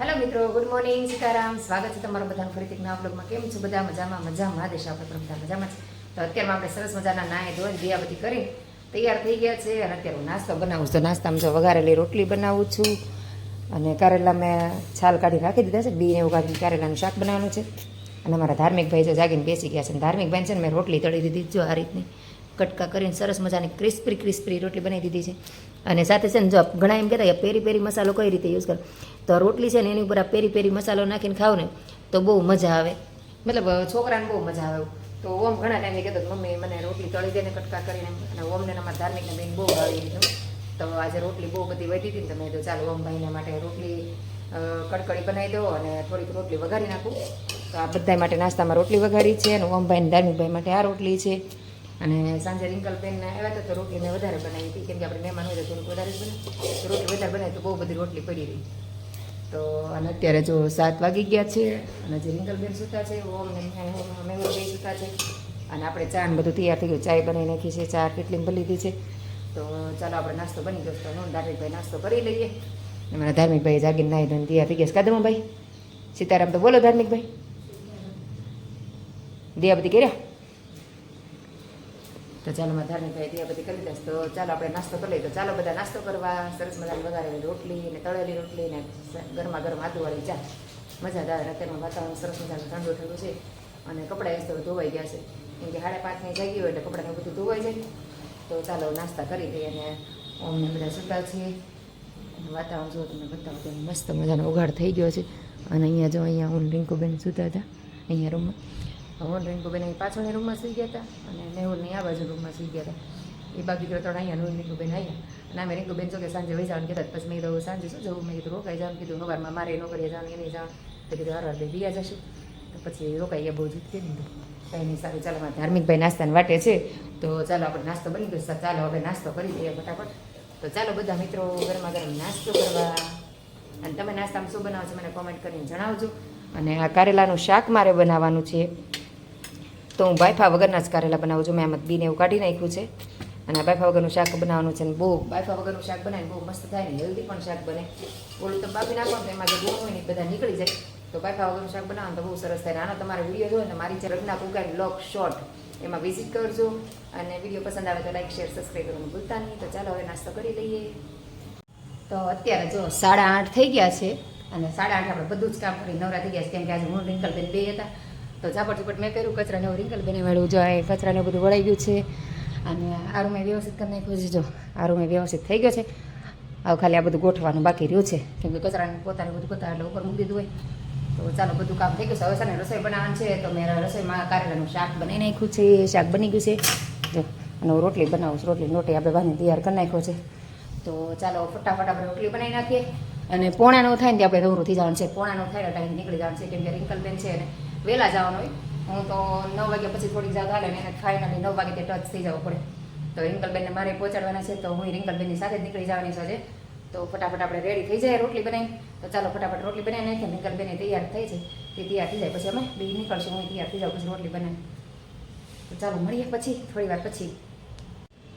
Hello મિત્રો. Good morning Sitaram. સ્વાગત છે તમારું બધાનું ફરીથી નવા બ્લોગમાં કેમ છો બધા? મજામાં મજામાં. દેશ આપણે પણ બધા મજામાં છે. તો અત્યારમાં આપણે સરસ મજાના નાય ધોઈ દિયા બધી કરી તૈયાર થઈ ગયા છે. અને અત્યારે હું નાસ્તો બનાવું છું. નાસ્તામાં જો વઘારેલી રોટલી બનાવું છું. અને કારેલા મેં છાલ કાઢી રાખી દીધા છે. બી એવું કાઢીને કારેલાનું શાક બનાવવાનું છે. અને અમારા ધાર્મિક ભાઈ જો જાગીને બેસી ગયા છે. ધાર્મિક ભાઈ છે ને મેં રોટલી તળી દીધી જો આ રીતની. કટકા કરીને સરસ મજાની ક્રિસ્પી ક્રિસ્પી રોટલી બનાવી દીધી છે. અને સાથે છે ને જો ઘણા એમ કહેતા કે પેરી પેરી મસાલો કઈ રીતે યુઝ કરો? તો રોટલી છે ને એની ઉપર આ પેરી પેરી મસાલો નાખીને ખાવ ને તો બહુ મજા આવે. મતલબ છોકરાને બહુ મજા આવે તો ઓમ ઘણા ટાઈમે કહેતો મમ્મી, મને રોટલી તળી દે ને કટકા કરીને. અને ઓમને અમારા ધાર્મિકને બેન બહુ ભાવી દીધું તો આજે રોટલી બહુ બધી વધી હતી ને તો ચાલો, ઓમ ભાઈને માટે રોટલી કડકડી બનાવી દો અને થોડીક રોટલી વઘારી નાખું. તો આ બધા માટે નાસ્તામાં રોટલી વઘારી છે અને ઓમભાઈ ધાર્મિકભાઈ માટે આ રોટલી છે. અને સાંજે રિંકલબેન આવ્યા હતા તો રોટીને વધારે બનાવી હતી. કેમ કે આપણે મહેમાન હોય તો થોડુંક વધારે જ બને તો રોટલી વધારે બનાવી તો બહુ બધી રોટલી પડી રહી. તો અને અત્યારે જો સાત વાગી ગયા છે અને જે રિંકલબેન સૂતા છે ઓમ ને મેહુલ બે સૂતા છે. અને આપણે ચા ને બધું તૈયાર થઈ ગયું. ચાય બનાવી નાખી છે ચા કેટલી ભલી લીધી છે. તો ચાલો આપણે નાસ્તો બની ગયો તો હું ધાર્મિકભાઈ નાસ્તો કરી લઈએ. અને મારા ધાર્મિકભાઈ જાગીને નાહી ધોઈને તૈયાર થઈ ગયા કાદમો ભાઈ, સીતારામ તો બોલો ધાર્મિકભાઈ. દિયા બધી કર્યા? તો ચાલો મારા ધાર્મિકભાઈ ત્યાં બધી કરી દઈશ. તો ચાલો આપણે નાસ્તો કરી લઈએ. તો ચાલો બધા નાસ્તો કરવા. સરસ મજાની વઘારેલી રોટલી ને તળેલી રોટલી ને ગરમા ગરમ આદુવાળી ચા. મજાદાર અત્યારમાં વાતાવરણ સરસ મજાનું ઠંડુ ઠંડુ છે. અને કપડાં એ તો ધોવાઈ ગયા છે. કેમ કે સાડા પાંચની જાગી હોય એટલે કપડાને બધું ધોવાઈ જાય. તો ચાલો નાસ્તા કરી દઈએ અને અમને બધા સુતા છીએ. વાતાવરણ જો તમને બતાવો તો મસ્ત મજાનો ઉઘાડ થઈ ગયો છે. અને અહીંયા જો અહીંયા હું રિંકુબેન સૂતા હતા અહીંયા રૂમમાં. હું રિંકુબેન અહીં પાછળની રૂમમાં સુઈ ગયા હતા અને મેહુલની આ બાજુ રૂમમાં સુઈ ગયા હતા. એ બાકી દીકરો ત્રણ અહીંયા રિંકુબેન અહીંયા. અને અમે રિંકુબેન જો કે સાંજે વહી જવાનું કહેતા પછી મેં કીધું, સાંજે શું જવું? મેં કીધું, રોકાઈ જવાનું કીધું સવારમાં મારે નોકરીએ જવાનું એને જવાનું તો કીધું હર બે બીયા જશું. તો પછી રોકાઈ ગયા, બહુ જીત કરી દીધું કંઈ નહીં, સારું, ચાલો મારા ધાર્મિકભાઈ નાસ્તાને વાટે છે. તો ચાલો, આપણે નાસ્તો બની ગયો. ચાલો, હવે નાસ્તો કરી દઈએ ફટાફટ. તો ચાલો, બધા મિત્રો, ગરમા ગરમ નાસ્તો કરવા. અને તમે નાસ્તામાં શું બનાવો છો, મને કોમેન્ટ કરીને જણાવજો. અને આ કારેલાનું શાક મારે બનાવવાનું છે. તો હું બાયફા વગરના જ કારેલા બનાવું છું. મેં આમાં બીને એવું કાઢી નાખ્યું છે. અને બાયફા વગરનું શાક બનાવવાનું છે ને બહુ બાયફા વગરનું શાક બનાવીને બહુ મસ્ત થાય ને હેલ્ધી પણ શાક બને. ઓલું તો બાફી નાખો તો એમાં જે ગુણ હોય ને બધા નીકળી જાય. તો બાયફા વગરનું શાક બનાવવાનું તો બહુ સરસ થાય. આનો તમારે વીડિયો જોયો ને, મારી જે રગના કુકારી લોક શોર્ટ એમાં વિઝિટ કરજો અને વીડિયો પસંદ આવે તો લાઈક શેર સબસ્ક્રાઈબ કરવાનું ભૂલતા નહીં. તો ચાલો હવે નાસ્તો કરી લઈએ. તો અત્યારે જો સાડા આઠ થઈ ગયા છે અને સાડા આઠ આપણે બધું જ કામ કરી નવરા થઈ ગયા છે. કેમ કે આજે હું રિંકલબેન બે હતા. તો ઝાપટઝુપટ મેં કર્યું, કચરાને રિંકલ બની વાળું જો એ કચરાને બધું વળાઈ ગયું છે. અને આ રૂમે વ્યવસ્થિત કરી નાખ્યું જો આ રૂમે વ્યવસ્થિત થઈ ગયો છે. હવે ખાલી આ બધું ગોઠવાનું બાકી રહ્યું છે. કેમ કે કચરાને પોતાને બધું પોતા એટલે ઉપર મૂકી દીધું હોય. તો ચાલો, બધું કામ થઈ ગયું છે. હવે છે ને રસોઈ બનાવવાનું છે, તો મેં રસોઈમાં કારેલાનું શાક બનાવી નાખ્યું છે શાક બની ગયું છે. જો, અને હું રોટલી બનાવું છું, રોટલી રોટી આપણે બાંધી તૈયાર કરી નાખ્યો છે. તો ચાલો, ફટાફટ આપણે રોટલી બનાવી નાખીએ. અને પોણાનું થાય ને આપણે થઈ જવાનું છે. પોણાનું થાય ને ટાઈમ નીકળી જવાનું છે, કેમ કે રિંકલબેન છે અને વહેલા જવાનું હોય. હું તો નવ વાગ્યા પછી થોડીક હાલે ને એને ફાઇનલી નવ વાગે ટચ થઈ જવું પડે. તો રિંકલબેનને મારે પહોંચાડવાના છે તો હું રિંકલબેનની સાથે જ નીકળી જવાની છે તો ફટાફટ આપણે રેડી થઈ જાય રોટલી બનાવી. તો ચાલો ફટાફટ રોટલી બનાવી નાખીએ. રિંકલબેને તૈયાર થઈ છે. તે તૈયાર થઈ જાય. પછી અમે બી નીકળશું. હું તૈયાર થઈ જાઉં પછી રોટલી બનાવી. તો ચાલો મળીએ પછી, થોડી વાર પછી.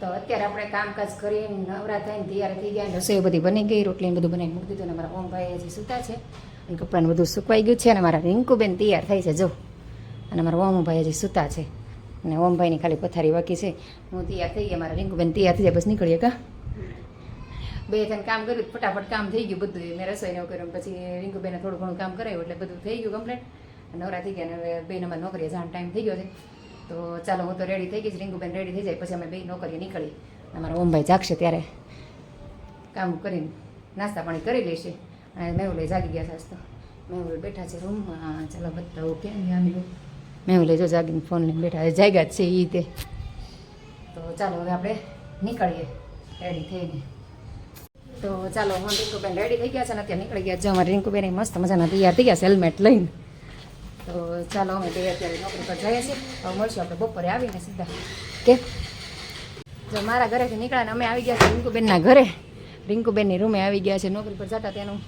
તો અત્યારે આપણે કામકાજ કરીને નવરા થઈને તૈયાર થઈ ગયા રસોઈ બધી બની ગઈ. રોટલી બધું બનાવી મૂકી દીધું અને મારા ઓમભાઈ હજી સૂતા છે. અને કપડાને બધું સુકવાઈ ગયું છે અને મારા રિંકુબેન તૈયાર થાય છે, જો. અને મારા ઓમભાઈ હજી સૂતા છે. અને ઓમભાઈની ખાલી પથારી બાકી છે. હું તૈયાર થઈ ગયા મારા રિંકુબેન તૈયાર થઈ જાય, બસ નીકળીએ કા? બે થઈને કામ કર્યું ફટાફટ કામ થઈ ગયું બધું. મેં રસોઈને એવું કર્યું, પછી રિંકુબેને થોડું ઘણું કામ કરાવ્યું એટલે બધું થઈ ગયું કમ્પ્લીટ નવરા થઈ ગયા અને હવે બે નંબર નોકરીએ જવાનો ટાઈમ થઈ ગયો છે. તો ચાલો, હું તો રેડી થઈ ગઈ છું. રિંકુબેન રેડી થઈ જાય, પછી અમે બે નોકરીએ નીકળી અમારા ઓમભાઈ જાગશે ત્યારે કામ કરીને નાસ્તા પાણી કરી લેશે. અને મેહુલે જાગી ગયા આજ તો. મેહુલ બેઠા છે રૂમમાં. ચાલો બતાવું કેમ જામ્યું મેહુલે જો જાગીને ફોન લઈને બેઠા. જાગ્યા જ છે એ તે. તો ચાલો હવે આપણે નીકળીએ. રેડી થઈને. તો ચાલો, હું રિંકુબેન રેડી થઈ ગયા છે ને અત્યારે નીકળી ગયા છે. અમારે રિંકુબેન મસ્ત મજાના તૈયાર થઈ ગયા છે હેલ્મેટ લઈને. તો ચાલો અમે બે અત્યારે નોકરી પર જઈએ છીએ. હવે મળશું આપણે બપોરે આવીને સીધા. કે જો મારા ઘરેથી નીકળ્યા ને અમે આવી ગયા છે રિંકુબેનના ઘરે. રિંકુબેનની રૂમે આવી ગયા છે. નોકરી પર જતા તેનું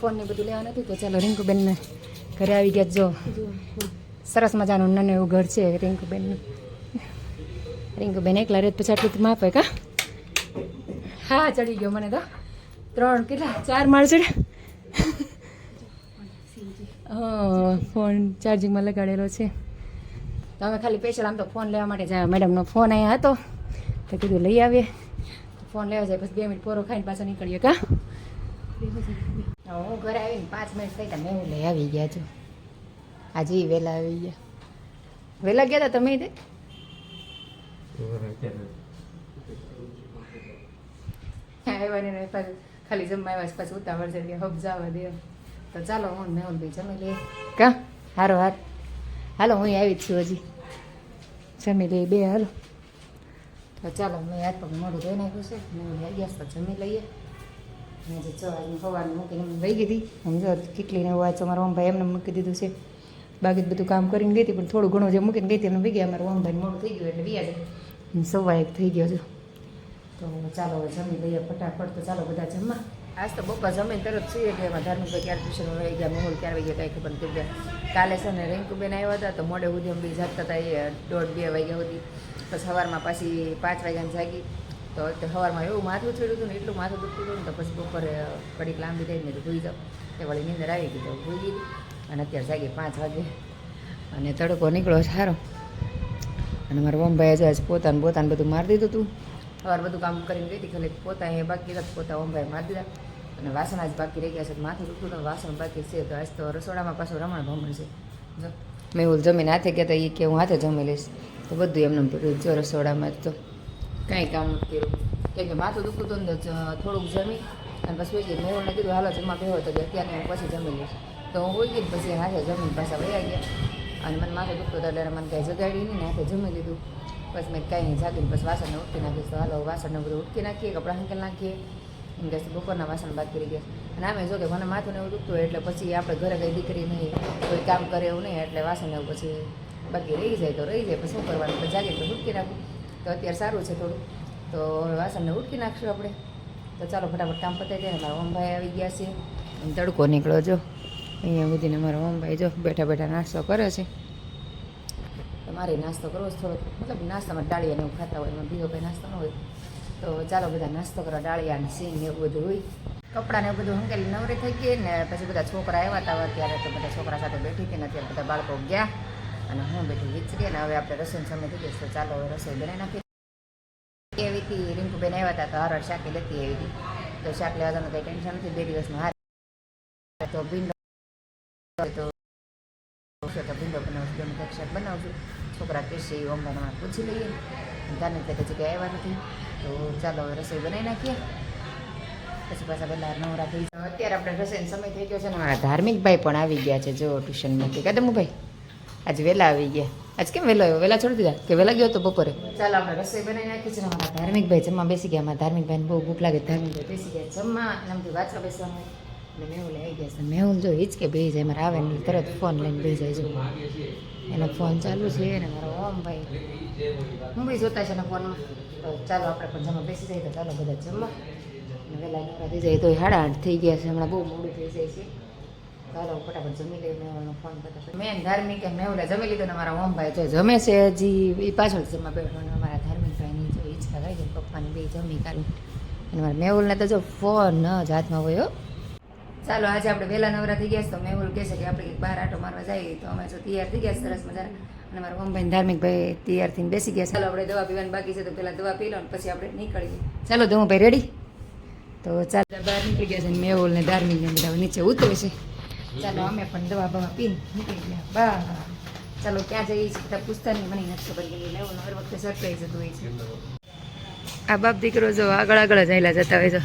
ફોનને બધું લેવા નથી, તો ચાલો રિંકુબેનને ઘરે આવી ગયા જો. સરસ મજાનું નાનું એવું ઘર છે રિંકુબેનનું રિંકુબેન એકલા રેત પછી આટલું માપે કા? હા, ચડી ગયો મને તો. ત્રણ કેટલા? ચાર માળ ચડ્યા હા, ફોન ચાર્જિંગમાં લગાડેલો છે. તો અમે ખાલી સ્પેશિયલ આમ તો ફોન લેવા માટે જાય મેડમનો ફોન અહીંયા હતો. તો કીધું લઈ આવીએ. ફોન લેવા જાય, પછી બે મિનિટ પોરો ખાઈને પાછો નીકળીએ કા? હું પાંચ મિનિટ થઈ તમે મેં લઈ આવી ગયા છું આજે વહેલા આવી ગયા. વહેલા ગયા હતા તમે તે ખાલી જમવા આવ્યા પાછું ઉતાવળ છે કે હબ દે તો ચાલો હું ને મેહુલ ભાઈ જમી લઈએ. કા? હારો, હાર. હાલો, હું આવી છું હજી. જમી લઈએ બે, હાલો. તો ચાલો, મેં હાથ પગ મોઢું ધોઈ નાખ્યું છે. મેં ગેસ પર જમી લઈએ. મેં જે ચવાની સવારની મૂકીને વહી ગઈ હતી. સમજો કેટલી ને વાત મારા ઓમભાઈ એમને મૂકી દીધું છે. બાકી બધું કામ કરીને ગઈ હતી, પણ થોડું ઘણું જે મૂકીને ગઈ હતી, એમને વહી ગયા. અમારા ઓમભાઈ મોડું થઈ ગયું એટલે વ્યા જાય. સવા એક થઈ ગયો છે. તો ચાલો જમી લઈએ ફટાફટ. તો ચાલો બધા જમવા. આજ તો બપોર જમીન તરત છે કે એમાં ધાર્મિક ક્યારે ટ્યુશન રહી ગયા, મોહલ ક્યારે વાગ્યા ગયા, કાંઈ ખબર નથી. ગયા કાલે છે ને રેન્કુબેન આવ્યા હતા, તો મોડે સુધી અમે બી જાગતા હતા, એ દોઢ બે વાગ્યા સુધી. પછી સવારમાં પાછી પાંચ વાગ્યાને જાગી. તો સવારમાં એવું માથું છેડ્યું હતું ને એટલું માથું દુખતું હતું ને તો પછી બપોરે કડીક લાંબી થઈને ને ભૂઈ જાઉં. તે વળી નીંદર આવી ગઈ તો ભૂઈ ગઈ અને અત્યારે જાગી પાંચ વાગે અને તડકો નીકળ્યો સારો. અને મારા ઓમભાઈ આજે આજ પોતાનું પોતાનું બધું મારી દીધું હતું. સવાર બધું કામ કરીને ગઈ હતી, ખાલી પોતા એ બાકી હતા પોતા ઓમભાઈ મારી દીધા. અને વાસણ આજ બાકી રહી ગયા છે, માથું દુખતું તો વાસણ બાકી છે તો આજ તો રસોડામાં પાછું રમણ ભમણ છે. મેં ઓલ જમીન હાથે કહેતા એ કે હું હાથે જમી લઈશ. તો બધું એમને જો રસોડામાં જ તો. કાંઈ કામ નથી કર્યું. કેમ કે માથું દુખતું હતું થોડુંક જમી અને પછી હોય ગઈ મેં કીધું, હાલો, જમવા બેહો તો અત્યારે હું પછી જમી લઈશ. તો હું હોય ગઈ પછી હાથે જમીને પાછા વયા ગયા. અને મને માથું દુખતું હતું એટલે મને કાંઈ જગાડી નહીં ને હાથે જમી લીધું. પછી મેં કાંઈ નહીં જાગીને પછી વાસણને ઉટકી નાખીશ તો હાલો, વાસણને બધું ઉટકી નાખીએ, કપડાં હંકેલ નાખીએ. એમ કે બપોરના વાસણ બાકી કરી ગયા. અને આમે જો કે મને માથું એવું દુખતું હોય એટલે પછી આપણે ઘરે કઈ દીકરી નહીં, કોઈ કામ કરે એવું નહીં, એટલે વાસણ એવું પછી બાકી રહી જાય તો રહી જાય. પછી શું કરવાનું? જાગીને તો ઉટકી નાખું. તો અત્યારે સારું છે થોડું. તો હવે વાસણને ઉટકી નાખશું આપણે. તો ચાલો ફટાફટ કામ પતાવી દે મારા ઓમભાઈ આવી ગયા છે. તડકો નીકળો જો. અહીંયા સુધીને મારા ઓમભાઈ જો બેઠા બેઠા નાસ્તો કરે છે. તમારે નાસ્તો કરવો છે મતલબ નાસ્તામાં ડાળિયાને એવું ખાતા હોય, એમાં બીજો કંઈ નાસ્તો ન હોય. તો ચાલો બધા નાસ્તો કરવા ડાળિયા સિંગ એવું બધું હોય. કપડાને એવું બધું હંકેલી નવરી થઈ ગઈ ને પછી બધા છોકરા આવ્યા હતા ત્યારે તો બધા છોકરા સાથે બેઠી હતી ને અત્યારે બધા બાળકો ગયા. અને હું બેઠી વિચરી અને હવે આપણે રસોઈ સમય થઈ ગઈ તો ચાલો હવે રસોઈ બનાવી નાખી એવી હતી, રિંકુબેન આવ્યા હતા તો હાર શાક લેતી એવી હતી. તો શાક લેવા તમે કંઈ ટેન્શન નથી, બે દિવસમાં હાર. તો ભીંડો તો તો ભીંડો બનાવશું બેન કંઈક શાક બનાવશું છોકરા કહેશે એ બનાવવા પૂછી લઈએ. ધાર્મિક તો જગ્યાએ આવ્યા નથી. તો ચાલો હવે રસોઈ બનાવી નાખીએ. પછી પાછા પહેલાં નવરા થઈ. અત્યારે આપણે રસોઈનો સમય થઈ ગયો છે ને મારા ધાર્મિક ભાઈ પણ આવી ગયા છે, જો ટ્યુશનમાંથી કદમભાઈ આજે વહેલા આવી ગયા. આજ કેમ વહેલો આવ્યો? વહેલા છોડી દીધા? કે વહેલા ગયો તો બપોરે? ચાલો આપણે રસોઈ બનાવી નાખી છે અમારા મારા ધાર્મિક ભાઈ જમવા બેસી ગયા. અમારા ધાર્મિક ભાઈને બહુ ભૂખ લાગે, ધાર્મિક ભાઈ બેસી ગયા. જમવા એનામથી વાંચવા બેસવાનું. અને મેહુલ આવી ગયા છે. મેહુલ જો હિચકે બેસી જાય. મારે આવે ને તરત ફોન લઈને બેસી જાય છે એનો ફોન ચાલુ છે અને મારો ઓમ ભાઈ. હું બી જોતા છે એના ફોનમાં. તો ચાલો આપણે પણ જમવા બેસી જઈએ તો ચાલો બધા જમવા. વહેલા નવરા થઈ જાય. તો સાડા આઠ થઈ ગયા છે. હમણાં બહુ મોડું થઈ જાય છે. ચાલો જમી લઈએ મેવાનો ફોન કરતા મેન ધાર્મિક એમ મેહુલે જમી લીધું ને મારા ઓમભાઈ જો જમે છે, હજી એ પાછળ જમવા બેઠો અને મારા ધાર્મિક ભાઈની જો ઈચ્છા થાય ગઈ પપ્પાની બે જમી કાઢું. અને મારા મેહુલને તો જો ફોન જ હાથમાં હોય ચાલો, આજે આપણે વહેલા નવરા થઈ ગયા છે, તો મેહુલ કહે છે કે આપણે બહાર આટો મારવા જઈએ તો અમે જો તૈયાર થઈ ગયા સરસ મજાના. અને મારા ઓમભાઈ ધાર્મિકભાઈ તૈયાર થઈને બેસી ગયા ચાલો, આપણે દવા પીવાની બાકી છે, તો પહેલાં દવા પી લો અને પછી આપણે નીકળીએ. ચાલો ધમુભાઈ રેડી તો ચાલો બહાર નીકળી ગયા છે ને મેહુલ ને ધાર્મિક ને બધા નીચે ઉતરે છે. ચાલો અમે પણ દવા બવા પીને નીકળી ગયા. બા ચાલો ક્યાં જઈએ છીએ? બધા પૂછતા નહીં મને નથી ખબર કે લેવું હર વખતે સરપ્રાઈઝ હતું હોય છે. આ બાપ દીકરો જો આગળ આગળ જ આવેલા જતા હોય તો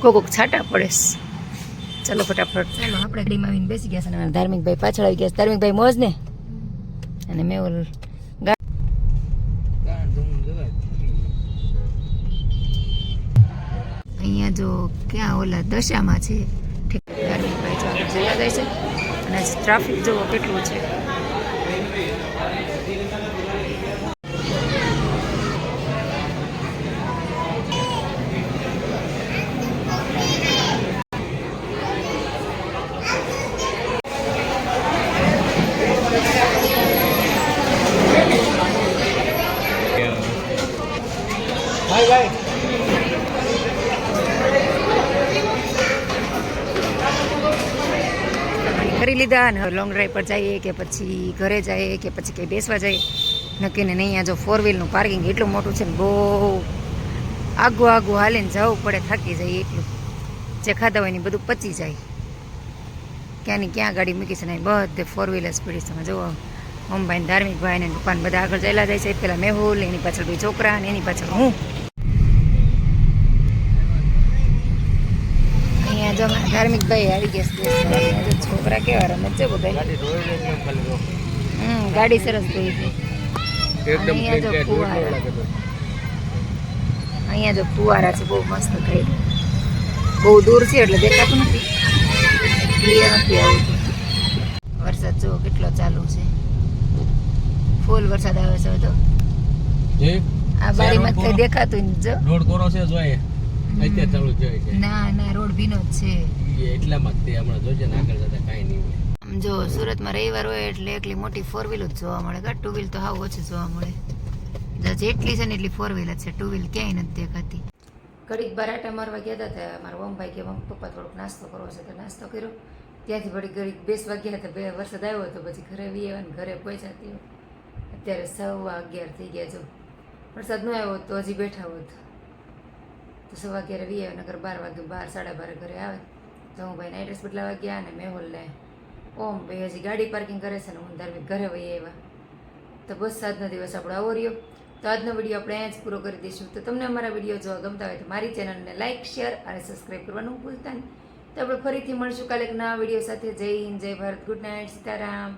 કોક કોક છાંટા પડે ચાલો ફટાફટ. ચાલો, આપણે ગાડીમાં આવીને બેસી ગયા છે અને ધાર્મિકભાઈ પાછળ આવી ગયા છે. ધાર્મિકભાઈ મોજ ને? અને મેં ગા- અહીંયા જો ક્યાં ઓલા દશામાં છે? જયા જાય છે. અને ટ્રાફિક જોવો કેટલું છે. કરી લીધા અને લોંગ ડ્રાઈવ પર જઈએ કે પછી ઘરે જઈએ કે પછી કંઈ બેસવા જઈએ. નક્કી ને નહીં અહીંયા જો ફોર વ્હીલનું પાર્કિંગ એટલું મોટું છે ને બહુ આગું આગું હાલીને જવું પડે, થાકી જાય એટલું. જે ખાધા હોય ને બધું પચી જાય. ક્યાંની ક્યાં ગાડી મૂકી છે ને બધે ફોર વ્હીલર સ્પીડ તમે જુઓ મમભાઈ ધાર્મિક ભાઈ ને દુકાન બધા આગળ ચાલ્યા જાય છે. પેલા મેહુલ, એની પાછળ બે છોકરા અને એની પાછળ હું અહીંયા જો અમારા ધાર્મિક ભાઈ આવી ગયા અહીંયા જો છોકરા કેવા રમે છે બધા? હમ ગાડી સરસ થઈ છે અહીંયા જો ફુવારા. અહીંયા જો છે બહુ મસ્ત થઈ બહુ દૂર છે એટલે દેખાતું નથી. ક્લિયર નથી આવતું. વરસાદ જો કેટલો ચાલુ છે. ફૂલ વરસાદ આવે છે તો આ બારીમાં કઈ દેખાતું જ જો. રોડ કોરો છે જોઈએ અત્યારે ચાલુ જોઈએ ના ના રોડ ભીનો જ છે. ઈ એટલામાં જ તે હમણાં જોજે ને આગળ જતા કાંઈ નહીં હોય. જો સુરતમાં રવિવાર હોય એટલે એટલી મોટી ફોર વ્હીલ જ જોવા મળે. કા ટુ વ્હીલ તો હાવ ઓછી જોવા મળે. જેટલી છે ને એટલી ફોર વ્હીલ જ છે. ટુ વ્હીલ ક્યાંય નથી દેખાતી. ઘડીક બાર આટા મારવા ગયા હતા મારા મમ્મી કે મમ્મી પપ્પા થોડોક નાસ્તો કરવો છે. તો નાસ્તો કર્યો. ત્યાંથી વળી ઘડીક બેસવા ગયા હતા. બે વરસાદ આવ્યો હતો પછી ઘરે વી આવ્યા ને ઘરે પહોંચ્યા ત્યાં. અત્યારે સવા અગિયાર થઈ ગયા જો. વરસાદ ન આવ્યો હોત તો હજી બેઠા હોત. તો સવા અગિયારે વી આવ્યા નગર બાર વાગે બાર સાડા બારે ઘરે આવે. તો હું ભાઈને એડ્રેસ બદલાવા ગયા અને મેહુલને ઓમ, ભાઈ હજી ગાડી પાર્કિંગ કરે છે ને હું ધાર્મિક ઘરે વહી આવ્યા. તો બસ આજનો દિવસ આપણો આવો રહ્યો. તો આજનો વીડિયો આપણે અહીંયા જ પૂરો કરી દઈશું. તો તમને અમારા વીડિયો જોવા ગમતા હોય તો મારી ચેનલને લાઇક શેર અને સબસ્ક્રાઈબ કરવાનું ભૂલતા નહીં. તો આપણે ફરીથી મળશું કાલે એક નવા વીડિયો સાથે. જય હિન્દ, જય ભારત. Good night Sitaram.